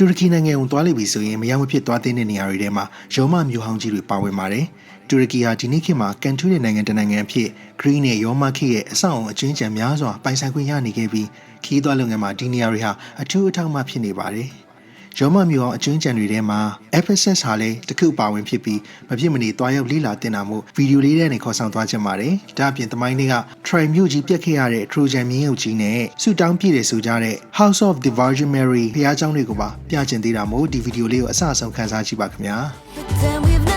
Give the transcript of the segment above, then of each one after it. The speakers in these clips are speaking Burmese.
တူရကီနိုင်ငံကိုသွားလိမ့်ပြီဆိုရင်မရောက်မဖြစ်သွားတဲ့နေရာတွေထဲမှာရောမမျိုးဟောင်းကြီးတွေပါဝင်ပါတယ်တူရကီဟာဒီနေ့ခေတ်မှာကန်ထူးတဲ့နိုင်ငံတစ်နိုင်ငံအဖြစ်ဂရိနဲ့ရောမခေတ်ရဲ့အဆောက်အုံအချင်းချံများစွာပိုင်ဆိုင်ခွင့်ရနေခဲ့ပြီးခီးသွွားလုပ်ငန်းမှာဒီနေရာတွေဟာအထူးအထောက်အပံ့ဖြစ်နေပါတယ် ရောမမျိုးအောင်အကျွင်းကြံတွေထဲမှာ FSS ဟာလည်းတစ်ခုပါဝင်ဖြစ်ပြီးမဖြစ်မနေတွားရောက်လေ့လာတင်တာမို့ဗီဒီယိုလေးထဲနဲ့ခေါ်ဆောင်သွားခြင်းပါတယ်။ဒါအပြင်သမိုင်းတွေက Try မြို့ကြီးပြက်ခဲ့ရတဲ့ Trojan မြင်းရုပ်ကြီးနဲ့ဆူတောင်းပြည့်တယ်ဆိုကြတဲ့ House of the Virgin Mary ဘုရားကျောင်းတွေကိုပါပြကျင်သေးတာမို့ဒီဗီဒီယိုလေးကိုအစအဆုံးခန်းစားကြည့်ပါခင်ဗျာ။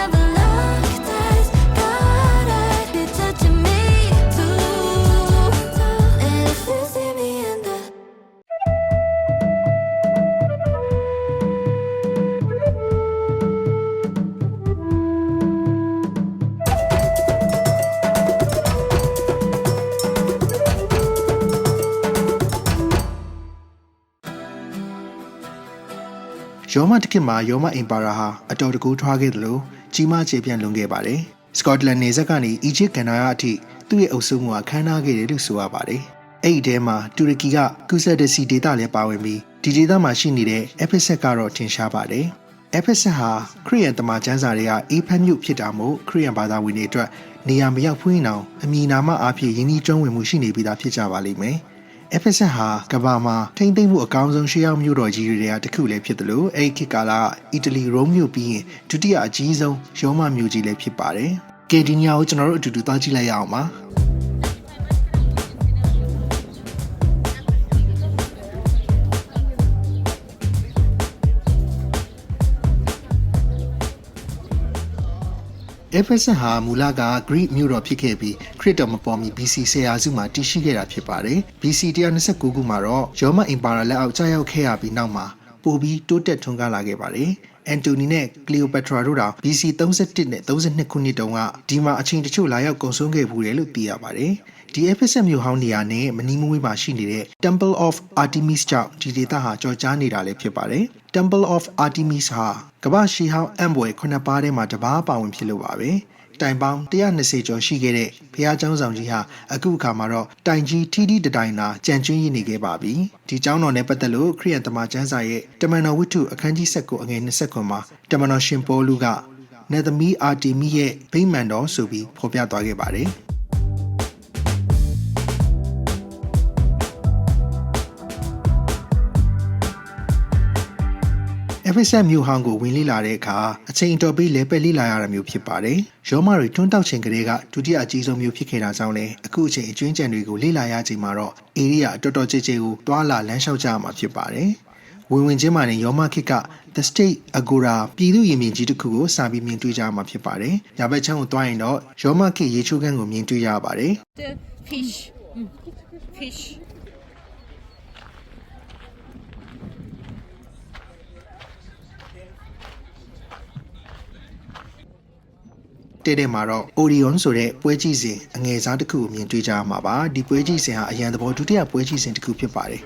ရောမတက္ကမှာရောမအင်ပါယာဟာအတော်တကူထွားခဲ့တယ်လို့ကြီးမားခြေပြန့်လွန်ခဲ့ပါတယ်။စကော့တလန်နေဆက်ကနေအီဂျစ်ကန်နာယာအထိသူ့ရဲ့အုပ်စုမှုကခမ်းနားခဲ့တယ်လို့ဆိုရပါတယ်။အဲ့ဒီထဲမှာတူရကီကကုဆက်ဒစီဒေတာလည်းပါဝင်ပြီးဒီဒေတာမှာရှိနေတဲ့ FSS ကတော့ထင်ရှားပါတယ်။ FSS ဟာခရီးယန်တမန်ကျမ်းစာတွေကအေးဖက်မြို့ဖြစ်တာမို့ခရီးယန်ဘာသာဝင်တွေအတွက်နေရာမရောက်ဖွင့်အောင်အမည်နာမအဖြစ်ယင်းဒီကျုံးဝင်မှုရှိနေပြီးသားဖြစ်ကြပါလိမ့်မယ်။ FSS ဟာကမ္ဘာမှာထိမ့်သိမ့်မှုအကောင်းဆုံးရှေးရောက်မြို့တော်ကြီးတွေကတစ်ခုလည်းဖြစ်တယ်လို့အဲ့ဒီခေတ်ကာလကအီတလီရိုးမြို့ပြီးရင်ဒုတိယအကြီးဆုံးရောမမြို့ကြီးလည်းဖြစ်ပါတယ်။ကဲဒီညကိုကျွန်တော်တို့အတူတူသွားကြည့်လိုက်ရအောင်ပါ။ FSS ဟာမူလက Greek မြို့တော်ဖြစ်ခဲ့ပြီးခရစ်တော်မပေါ်မီ BC ဆယ်ရာစုမှာတည်ရှိခဲ့တာဖြစ်ပါတယ်။ BC 129ခုမှာတော့ရောမအင်ပါယာလက်အောက်ကျရောက်ခဲ့ရပြီးနောက်မှာပိုပြီးတိုးတက်ထွန်းကားလာခဲ့ပါတယ်။အန်တိုနီနဲ့ကလီယိုပက်ထရာတို့တောင် BC 31နဲ့32ခုနှစ်တုန်းကဒီမှာအချိန်တချို့လာရောက်ကုန်ဆုံးခဲ့ဘူးတယ်လို့သိရပါတယ်။ ဒီ FSS မြို့ဟောင်းနေရာနဲ့မနီးမဝေးမှာရှိနေတဲ့ Temple of Artemis ကြောင့်ဒီဒေသဟာကြော်ကြားနေတာလည်းဖြစ်ပါတယ်။ Temple of Artemis ဟာကမ္ဘာရှီဟောင်းအံ့ဘွယ်ခုနှစ်ပါးထဲမှာတစ်ပါးပါဝင်ဖြစ်လို့ပါပဲ။တိုင်ပေါင်း120ကျော်ရှိခဲ့တဲ့ဘုရားကျောင်းဆောင်ကြီးဟာအခုအခါမှာတော့တိုင်ကြီးထီထီတတိုင်သာကြံကျွင်းရည်နေခဲ့ပါပြီ။ဒီကျောင်းတော်နဲ့ပတ်သက်လို့ခရိယန်တမန်ကျမ်းစာရဲ့တမန်တော်ဝတ္ထုအခန်းကြီး19အငယ်29မှာတမန်တော်ရှင်ပေါလုကနတ်သမီးအာတီမီရဲ့ဗိမာန်တော်ဆိုပြီးဖော်ပြသွားခဲ့ပါတယ်။ FSM မြို့ဟောင်းကိုဝင်လေ့လာတဲ့အခါအချိန်အတော်ပေးလဲပက်လေ့လာရတာမျိုးဖြစ်ပါတယ်။ရောမတွေတွန်းတောက်ချိန်ကလေးကဒုတိယအကြီးဆုံးမျိုးဖြစ်ခဲ့တာကြောင့်လည်းအခုအချိန်အကျွင်းကြံတွေကိုလေ့လာရချိန်မှာတော့အေရီးယာတော်တော်ကြဲကြဲကိုတွာလာလမ်းလျှောက်ကြရမှာဖြစ်ပါတယ်။ဝင်ဝင်ချင်းမှလည်းရောမခစ်က The State Agora ပြည်သူရင်မြင်ကြီးတစ်ခုကိုစာပြီးမြင်တွေ့ကြရမှာဖြစ်ပါတယ်။ညာဘက်ချမ်းကိုတွားရင်တော့ရောမခစ်ရေချိုးခန်းကိုမြင်တွေ့ရပါတယ်။ the fish. Fish. တဲ့တဲ့မှာတော့ Orion ဆိုတဲ့ပွဲကြည့်စဉ်အငယ်စားတစ်ခုကိုမြင်တွေ့ကြရမှာပါဒီပွဲကြည့်စဉ်ဟာအရန်သဘောဒုတိယပွဲကြည့်စဉ်တစ်ခုဖြစ်ပါတယ်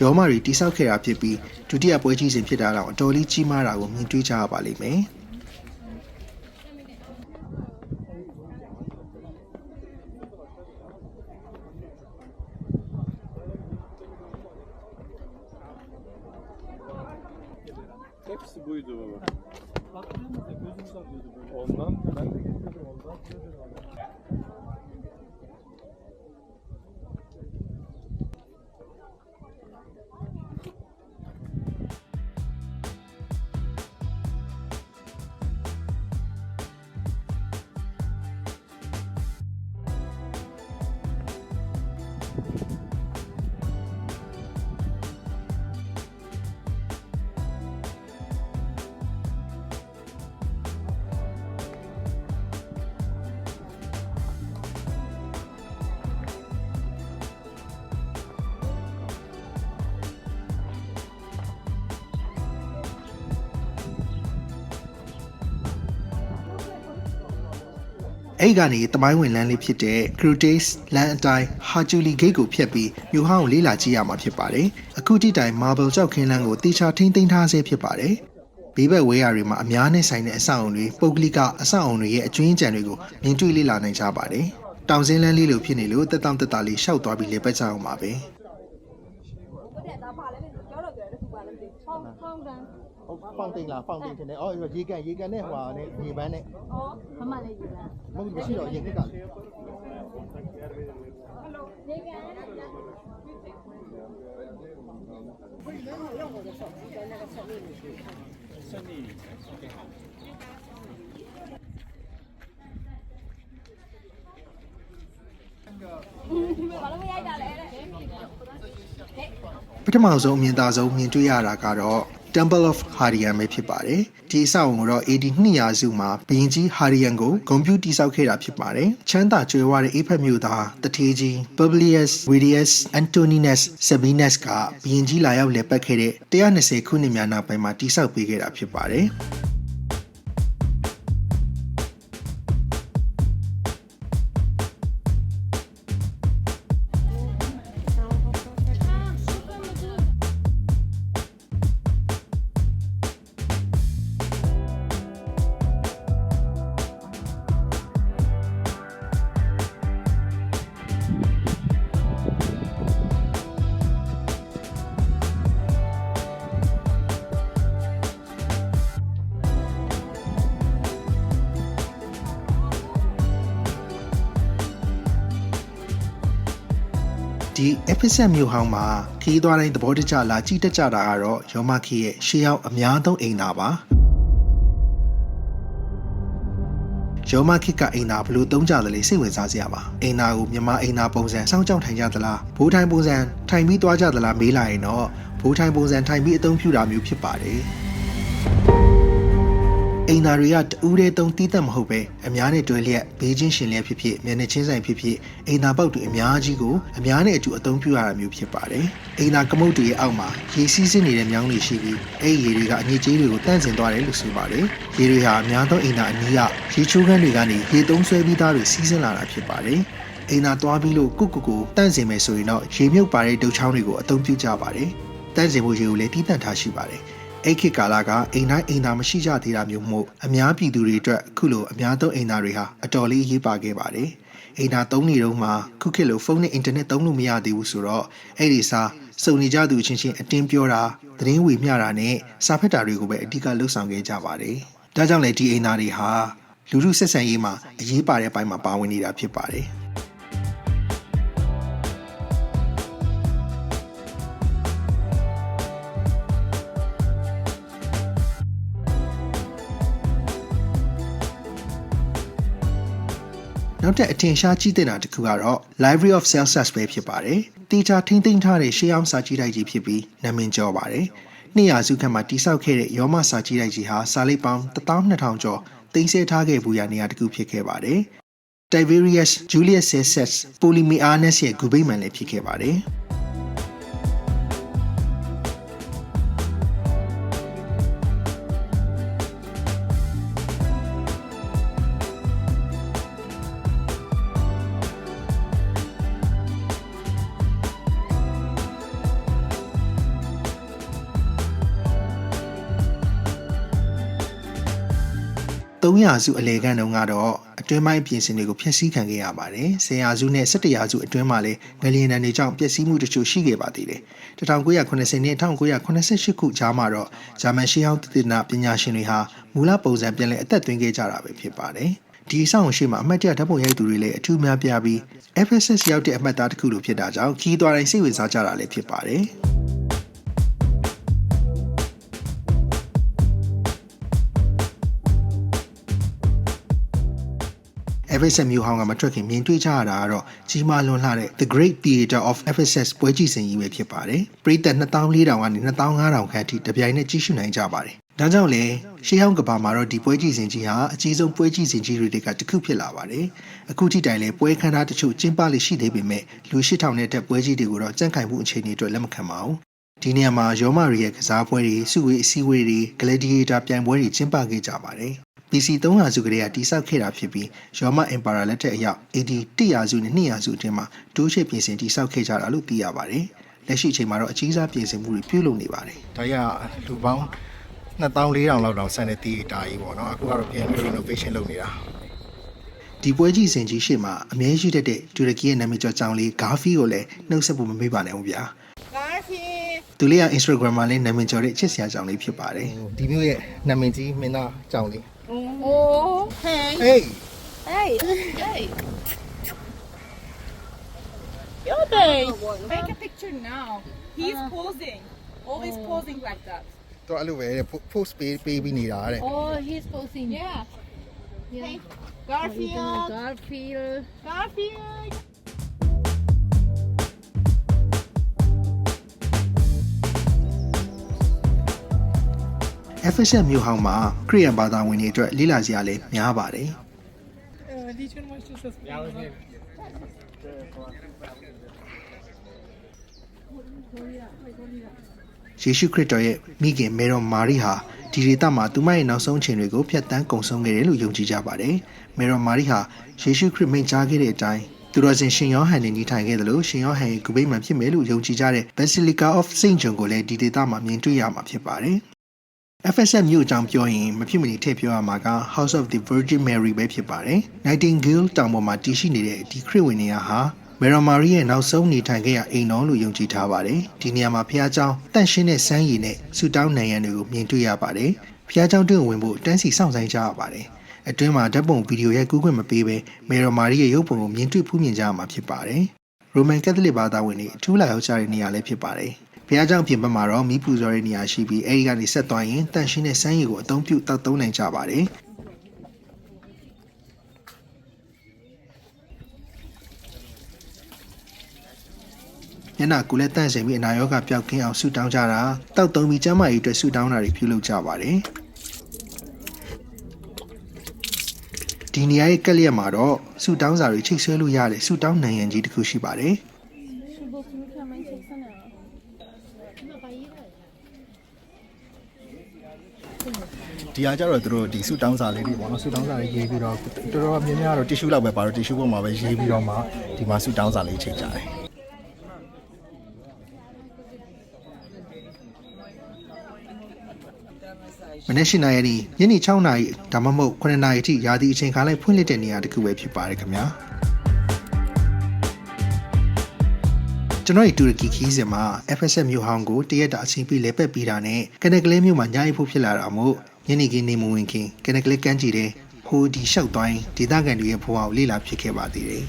ရောမတွေတိဆောက်ခဲ့တာဖြစ်ပြီးဒုတိယပွဲကြည့်စဉ်ဖြစ်တာတော့အတော်လေးကြီးမားတာကိုမြင်တွေ့ကြရပါလိမ့်မယ် Hepsi buydu baba. Ondan ben de getirdim ondan. ။ အဲ့ကနေတမိုင်းဝင်လမ်းလေးဖြစ်တဲ့ Crutace လမ်းအတိုင်း Hajuli Gate ကိုဖြတ်ပြီးမြို့ဟောင်းကိုလေးလာကြည့်ရမှာဖြစ်ပါတယ်။အခုတိတိုင် Marble ကြောက်ခင်းလမ်းကိုတေချာထိမ့်သိမ်းထားဆဲဖြစ်ပါတယ်။ဘေးဘက်ဝဲယာတွေမှာအများနဲ့ဆိုင်တဲ့အဆောက်အုံတွေပုဂ္ဂလိကအဆောက်အုံတွေရဲ့အကျွင်းအကြံတွေကိုမြင်တွေ့လေ့လာနိုင်ကြပါတယ်။တောင်စင်းလမ်းလေးလိုဖြစ်နေလို့တက်တောင့်တက်တာလေးရှောက်သွားပြီးလေပတ်ကြအောင်ပါပဲ။ဟုတ်တယ်ဒါပါလဲပြောတော့ပြောတယ်တစ်ခုပါလဲမသိဘူးဟောဟော fountain ဟုတ်ဖောင်တိန်လားဖောင်တိန်ထင်တယ်အော်ရေကန်ရေကန်နဲ့ဟိုဟာနဲ့ရေပန်းနဲ့ဩမမလေးယူလားမဟုတ်မရှိတော့ရေခက်ကလေပထမဆုံးအမြင်သာဆုံးမြင်တွေ့ရတာကတော့ Temple of Harian ပဲဖြစ်ပါတယ်။ဒီအဆောက်အုံကိုတော့ AD 200စုမှာဘုရင်ကြီး Harian ကိုဂုဏ်ပြုတည်ဆောက်ခဲ့တာဖြစ်ပါတယ်။ချမ်းသာကြွယ်ဝတဲ့အိဖက်မြို့သားတထေးကြီး Publius Virius Antoninus Sabinus ကဘုရင်ကြီးလာရောက်လည်ပတ်ခဲ့တဲ့120ခုနှစ်များနောက်ပိုင်းမှာတည်ဆောက်ပေးခဲ့တာဖြစ်ပါတယ်။ ဒီ episode မျိုးဟောင်းမှာခီးသွားတိုင်းသဘောတကျလာကြည့်တတ်ကြတာကတော့ယောမခီရဲ့ရှေးရောက်အများဆုံးအိမ်သာပါယောမခိကအိမ်သာဘယ်လို့သုံးကြသလဲစိတ်ဝင်စားစရာပါအိမ်သာကိုမြန်မာအိမ်သာပုံစံစောင့်ကြောက်ထိုင်ကြသလားဘိုးထိုင်ပုံစံထိုင်ပြီးသွားကြသလားမေးလာရင်တော့ဘိုးထိုင်ပုံစံထိုင်ပြီးအသုံးပြုတာမျိုးဖြစ်ပါတယ် အိမ်သာတွေကတူးတဲ့တုံးတီးသက်မဟုတ်ပဲအများနဲ့တွဲလျက်ဘေးချင်းရှင်လျက်ဖြစ်ဖြစ်မျက်နှာချင်းဆိုင်ဖြစ်ဖြစ်အိမ်သာပေါက်တွေအများကြီးကိုအများနဲ့အတူအသုံးပြုရတာမျိုးဖြစ်ပါတယ်အိမ်သာကမုတ်တွေရဲ့အောက်မှာရေစီးစင်းနေတဲ့မြောင်းတွေရှိပြီးအဲ့ဒီရေတွေကအညစ်အကြေးတွေကိုတန့်စင်သွားတယ်လို့ဆိုပါတယ်ရေတွေဟာအများသောအိမ်သာအနီးကရေချိုးခန်းတွေကနေရေသုံးဆွဲပြီးသားတွေစီးဆင်းလာတာဖြစ်ပါတယ်အိမ်သာသွားပြီးလို့ကုတ်ကုတ်ကိုတန့်စင်မယ်ဆိုရင်တော့ရေမြုပ်ပါတဲ့ဒုတ်ချောင်းတွေကိုအသုံးပြုကြပါတယ်တန့်စင်မှုရေကိုလည်းတီးတန့်ထားရှိပါတယ် အဲ့ခေတ်ကာလကအိမ်တိုင်းအိမ်သာမရှိကြသေးတာမျိုးမို့အများပြည်သူတွေအတွက်အခုလိုအများသုံးအိမ်သာတွေဟာအတော်လေးရေးပါခဲ့ပါတယ်။အိမ်သာသုံးနေတော့မှခုခေတ်လိုဖုန်းနဲ့အင်တာနက်သုံးလို့မရသေးဘူးဆိုတော့အဲ့ဒီစားစုံနေကြသူအချင်းချင်းအတင်းပြောတာသတင်းဝေမျှတာနဲ့စာဖတ်တာတွေကိုပဲအဓိကလှုပ်ဆောင်ခဲ့ကြပါတယ်။ဒါကြောင့်လည်းဒီအိမ်သာတွေဟာလူမှုဆက်ဆံရေးမှာအရေးပါတဲ့ဘိုင်းမှာပါဝင်နေတာဖြစ်ပါတယ်။။ နောက်ထပ်အထင်ရှားကြီးတဲ့တာတစ်ခုကတော့ Library of Celsus ပဲဖြစ်ပါတယ်။တေချာထိမ့်သိမ်းထားတဲ့ရှေးအောင်စာကြည့်တိုက်ကြီးဖြစ်ပြီးနာမည်ကျော်ပါတယ်။နှစ်ရာစုခန့်မှာတိစောက်ခဲ့တဲ့ရောမစာကြည့်တိုက်ကြီးဟာစာလိပ်ပေါင်း12000ကျော်တင်ဆက်ထားခဲ့ဘူးရနေရာတစ်ခုဖြစ်ခဲ့ပါတယ်။ Tiberius Julius Caesar Polybius ရဲ့ဂူဗိမာန်လည်းဖြစ်ခဲ့ပါတယ်။ 300စုအလေကန်တုန်းကတော့အတွင်းပိုင်းပြင်ဆင်တွေကိုဖျက်ဆီးခံခဲ့ရပါတယ်။10ရာစုနဲ့17ရာစုအတွင်းမှာလည်းငလျင်တန်းတွေကြောင့်ပျက်စီးမှုတချို့ရှိခဲ့ပါသေးတယ်။1980နဲ့1988ခုကြားမှာတော့ဂျာမန်ရှေးဟောင်းတည်နာပညာရှင်တွေဟာမူလပုံစံပြန်လည်အသက်သွင်းခဲ့ကြတာပဲဖြစ်ပါတယ်။ဒီအဆောင်ရှိမှာအမှတ်တရဓာတ်ပုံရိုက်သူတွေလည်းအထူးများပြားပြီး FSS ရောက်တဲ့အမှတ်သားတစ်ခုလိုဖြစ်တာကြောင့်ခီးသွားတိုင်းစိတ်ဝင်စားကြတာလည်းဖြစ်ပါတယ်။ Ephesus မြို့ဟောင်းကမထွက်ခင်မြင်တွေ့ကြရတာကတော့ကြီးမားလွန်လှတဲ့ The Great Theatre of Ephesus ပွဲကြည့်စဉ်ကြီးပဲဖြစ်ပါတယ်။ပရိသတ်2400ကနေ2500ခန့်အထိတပြိုင်နက်ကြည့်ရှုနိုင်ကြပါတယ်။ဒါကြောင့်လေရှေးဟောင်းကဘာမှာတော့ဒီပွဲကြည့်စဉ်ကြီးဟာအကြီးဆုံးပွဲကြည့်စဉ်ကြီးတွေကတစ်ခုဖြစ်လာပါတယ်။အခုထိတိုင်လဲပွဲခန်းသားတချို့ကျင်းပလိရှိသေးပေမဲ့လူ8000နဲ့တက်ပွဲကြီးတွေကိုတော့ကြန့်ခိုင်မှုအခြေအနေအတွက်လက်မခံပါဘူး။ဒီနေရာမှာရောမရီရဲ့ကစားပွဲတွေစုဝေးအစည်းအဝေးတွေ gladiator ပြိုင်ပွဲတွေကျင်းပခဲ့ကြပါတယ်။ BC 300စုကလေးကတိဆောက်ခဲ့တာဖြစ်ပြီးရောမအင်ပါယာလက်ထက်အရောက် AD 100စုနဲ့200စုအတွင်းမှာတိုးချဲ့ပြင်ဆင်တိဆောက်ခဲ့ကြတာလို့သိရပါတယ်။လက်ရှိအချိန်မှာတော့အကြီးစားပြင်ဆင်မှုတွေပြုလုပ်နေပါတယ်။ဒါရလူပေါင်း2400လောက်တောင်ဆန်တဲ့တီတာကြီးပေါ့နော်။အခုကတော့ပြန်ပြီး renovation လုပ်နေတာ။ဒီပွဲကြီးစင်ကြီးရှေ့မှာအမြဲရှိတတ်တဲ့တူရကီရဲ့နာမည်ကျော်ကြောင်လေးဂါဖီကိုလည်းနှုတ်ဆက်ဖို့မမေ့ပါနဲ့ဦးဗျာ။ Garfi သူလေးက Instagram မှာလည်းနာမည်ကျော်တဲ့ချစ်စရာကြောင့်လေးဖြစ်ပါတယ်ဒီမျိုးရဲ့နာမည်ကြီးမင်းသားကြောင့်လေး Oh, hey. ဟေး Hey, hey. Your babe. Make a picture now. He's posing. Always posing like that. တော့အဲ့လိုပဲတဲ့ post ပေးပေးပြီးနေတာတဲ့ Oh, he's posing. Yeah. Yeah. Garfield. Garfield. Garfield. FSM မြို့ဟောင်းမှာခရီးယန်ဘာသာဝင်တွေအတွက်လေးလာစရာလည်းများပါတယ် Uh, Legion was just a ။ယေရှုခရစ်တော်ရဲ့မိခင်မေတော်မာရိဟာဒီဒေသမှာသူမရဲ့နောက်ဆုံးအချိန်တွေကိုဖျက်ဆီးကုံဆုံးခဲ့တယ်လို့ယုံကြည်ကြပါတယ်။မေတော်မာရိဟာယေရှုခရစ်မိန့်ကြားခဲ့တဲ့အတိုင်းသူတော်စင်ရှင်ယောဟန်နဲ့ညီထိုင်ခဲ့တယ်လို့ရှင်ယောဟန်ရဲ့ဂုဗိမာန်ဖြစ်မယ်လို့ယုံကြည်ကြတဲ့ Basilica of Saint John ကိုလည်းဒီဒေသမှာမြင်တွေ့ရမှာဖြစ်ပါတယ်။ FSM မြို့အကြောင်းပြောရင်မဖြစ်မနေထည့်ပြောရမှာက House of the Virgin Mary ပဲဖြစ်ပါတယ်။ Nightingale တောင်ပေါ်မှာတည်ရှိနေတဲ့ဒီခရစ်ဝင်နေရာဟာမေရမာရီရဲ့နောက်ဆုံးနေထိုင်ခဲ့ရအိမ်တော်လို့ယုံကြည်ထားပါတယ်။ဒီနေရာမှာဘုရားကျောင်းတန့်ရှင်းတဲ့စမ်းရည်နဲ့ဆူတောင်းနိုင်ရန်တွေကိုမြင်တွေ့ရပါတယ်။ဘုရားကျောင်းတွင်ဝင်ဖို့တန်းစီစောင့်ဆိုင်ကြရပါတယ်။အတွင်းမှာဓာတ်ပုံဗီဒီယိုရိုက်ကူးခွင့်မပေးဘဲမေရမာရီရဲ့ရုပ်ပုံကိုမြင်တွေ့ဖူးမြင်ကြရမှာဖြစ်ပါတယ်။ရိုမန်ကက်သလစ်ဘာသာဝင်တွေအထူးလာရောက်ကြတဲ့နေရာလည်းဖြစ်ပါတယ် ဘုရားကျောင်းပြင်ပမှာတော့မိပူဇော်တဲ့နေရာရှိပြီးအဲဒီကနေဆက်သွားရင်တန့်ရှင်းတဲ့စမ်းရည်ကိုအသုံးပြုတောက်သုံးနိုင်ကြပါတယ်။ညနာကိုလည်းတန့်စင်ပြီးအနာရောဂါပျောက်ကင်းအောင်ဆုတောင်းကြတာတောက်သုံးပြီးကျမ်းမာရေးအတွက်ဆုတောင်းတာတွေပြုလုပ်ကြပါတယ်။ဒီနေရာရဲ့ကက်လျက်မှာတော့ဆုတောင်းစာတွေချိတ်ဆွဲလို့ရတဲ့ဆုတောင်းနိုင်ရန်ကြီးတစ်ခုရှိပါတယ်။ ဒီဟာကြတော့သူတို့ဒီဆူတောင်းစာလေးတွေပေါ့နော်ဆူတောင်းစာလေးရေးပြီးတော့တော်တော်များများတော့တီရှူးလောက်ပဲပါတော့တီရှူးပေါ်မှာပဲရေးပြီးတော့မှဒီမှာဆူတောင်းစာလေးချိန်ကြတယ်မနေ့၈နာရီညနေ6နာရီဒါမှမဟုတ်9နာရီအထိရာသီအချိန်ခါလိုက်ဖွင့်လှစ်တဲ့နေရာတစ်ခုပဲဖြစ်ပါတယ်ခင်ဗျာကျွန်တော်ရဲ့တူရကီခီးစဉ်မှာ FSM မြို့ဟောင်းကိုတရက်တာအချိန်ပြည့်လဲပက်ပြီးတာနဲ့ကနေကလေးမြို့မှာညအိဖို့ဖြစ်လာတာမို့ ညနေခင်းနေမဝင်ခင်ကနေကလေးကန်းကြည့်တဲ့ဟိုဒီလျှောက်သွားရင်ဒေသခံတွေရဲ့ဘဝကိုလေ့လာဖြစ်ခဲ့ပါသေးတယ်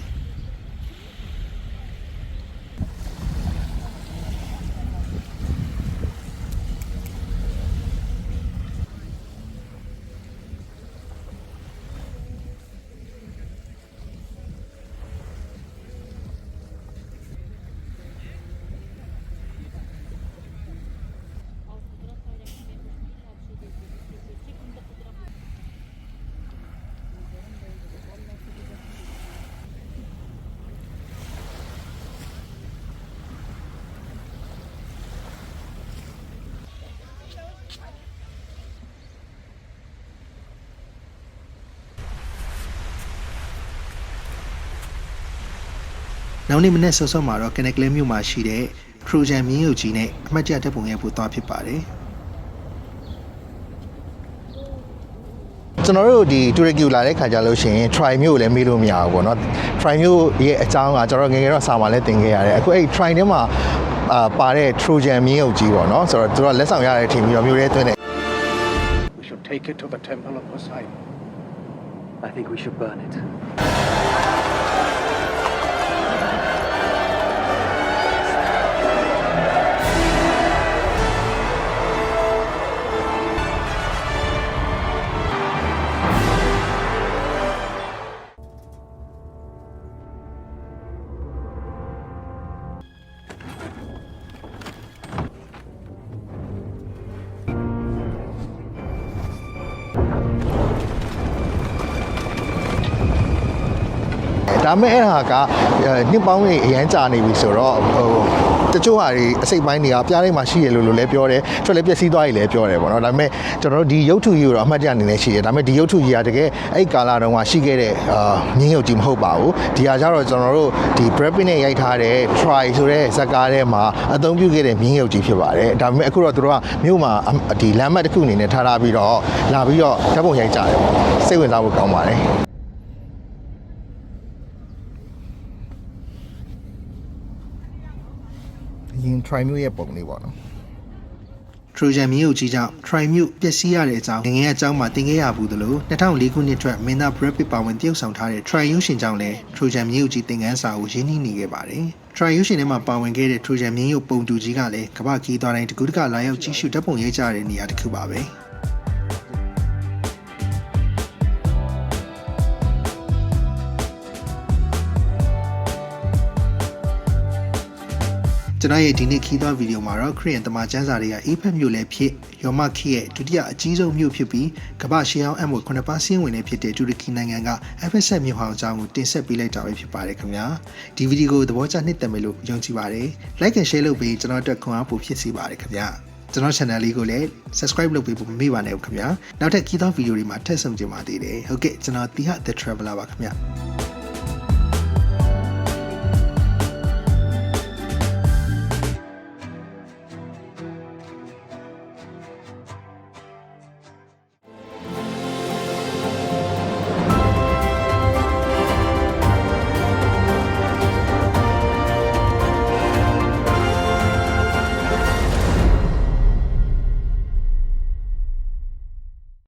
နောက်နေ့မနေ့ဆော့ဆော့မှာတော့ကနေကလေးမြို့မှာရှိတဲ့ Trojan မြင်းရုပ်ကြီးနဲ့အမှတ်တရတပ်ပုံရဲ့ပို့သွားဖြစ်ပါတယ်ကျွန်တော်တို့ဒီတူရကီကိုလာတဲ့ခါကြလို့ရှိရင် try မျိုးကိုလည်းမေးလို့မရဘူးပေါ့နော် try မျိုးရဲ့အကြောင်းကကျွန်တော်ငယ်ငယ်တော့စာမှာလည်းသင်ခဲ့ရတယ်အခုအဲ့ try ထဲမှာအာပါတဲ့ Trojan မြင်းရုပ်ကြီးပေါ့နော်ဆိုတော့သူတို့ကလက်ဆောင်ရတဲ့ထင်ပြီးတော့မျိုးလေးသွင်းတယ် We should take it to the temple of Poseidon. I think we should burn it. ဒါပေမဲ့အဲ့ဒါကအဲနှစ်ပေါင်းတွေအရန်ကြာနေပြီဆိုတော့ဟိုတချို့ဟာတွေအစိတ်ပိုင်းတွေကပြားလေးမှာရှိရလို့လို့လည်းပြောတယ်ထွက်လည်းပျက်စီးသွားရည်လည်းပြောတယ်ပေါ့နော်ဒါပေမဲ့ကျွန်တော်တို့ဒီရုပ်ထုကြီးကိုတော့အမှတ်တရအနေနဲ့ရှိတယ်ဒါပေမဲ့ဒီရုပ်ထုကြီးကတကယ်အဲ့ကာလာတုန်းကရှိခဲ့တဲ့အာမြင်းရုပ်ကြီးမဟုတ်ပါဘူးဒီဟာကြတော့ကျွန်တော်တို့ဒီ Brad Pitt နဲ့ရိုက်ထားတဲ့ Try ဆိုတဲ့ဇာတ်ကားထဲမှာအသုံးပြုခဲ့တဲ့မြင်းရုပ်ကြီးဖြစ်ပါတယ်ဒါပေမဲ့အခုတော့သူတို့ကမြို့မှာအဒီလမ်းမတစ်ခုအနေနဲ့ထားထားပြီးတော့လာပြီးတော့ဓာတ်ပုံရိုက်ကြတယ်ပေါ့စိတ်ဝင်စားဖို့ကောင်းပါတယ် ရင် try မျိုးရဲ့ပုံလေးပေါ့နော် Trojan မြေအုပ်ကြီးကြောင့် Try မြို့ပျက်စီးရတဲ့အကြောင်းငယ်ငယ်အကြောင်းမှာသင်ခဲ့ရဘူးသလို2004ခုနှစ်ထွက်မင်းသား Brad Pitt ပါဝင်တရုပ်ဆောင်ထားတဲ့ Try ရုပ်ရှင်ကြောင့်လည်း Trojan မြေအုပ်ကြီးသင်ခန်းစာကိုရင်းနှီးနေခဲ့ပါတယ်။ Try ရုပ်ရှင်ထဲမှာပါဝင်ခဲ့တဲ့ Trojan မြေအုပ်ပုံတူကြီးကလည်းကမ္ဘာခီးသွားတိုင်းတကူးတကလာရောက်ကြည့်ရှုဓာတ်ပုံရိုက်ကြတဲ့နေရာတစ်ခုပါပဲ။ ကျွန်တော်ရဲ့ဒီနေ့ခီးသွွားဗီဒီယိုမှာတော့ခရီးယန်တမန်ကျန်းစာတွေကအေးဖက်မြို့လည်းဖြစ်ယောမခီရဲ့ဒုတိယအကြီးဆုံးမြို့ဖြစ်ပြီးကမ္ဘာရှေးအောင်အမွေ9ပါးစင်းဝင်နေဖြစ်တဲ့တူရကီနိုင်ငံက FSS မြို့ဟောင်းအကြောင်းကိုတင်ဆက်ပေးလိုက်တာပဲဖြစ်ပါတယ်ခင်ဗျာဒီဗီဒီယိုကိုသဘောကျနှစ်သက်မယ်လို့ယုံကြည်ပါတယ် like and share လုပ်ပြီးကျွန်တော်အတွက်ခွန်အားပိုဖြစ်စေပါတယ်ခင်ဗျာကျွန်တော် channel လေးကိုလည်း subscribe လုပ်ပေးဖို့မမေ့ပါနဲ့ခင်ဗျာနောက်ထပ်ခီးသွွားဗီဒီယိုတွေမှာထပ်ဆုံကြပါသေးတယ်ဟုတ်ကဲ့ကျွန်တော်တီဟာ the traveler ပါခင်ဗျာ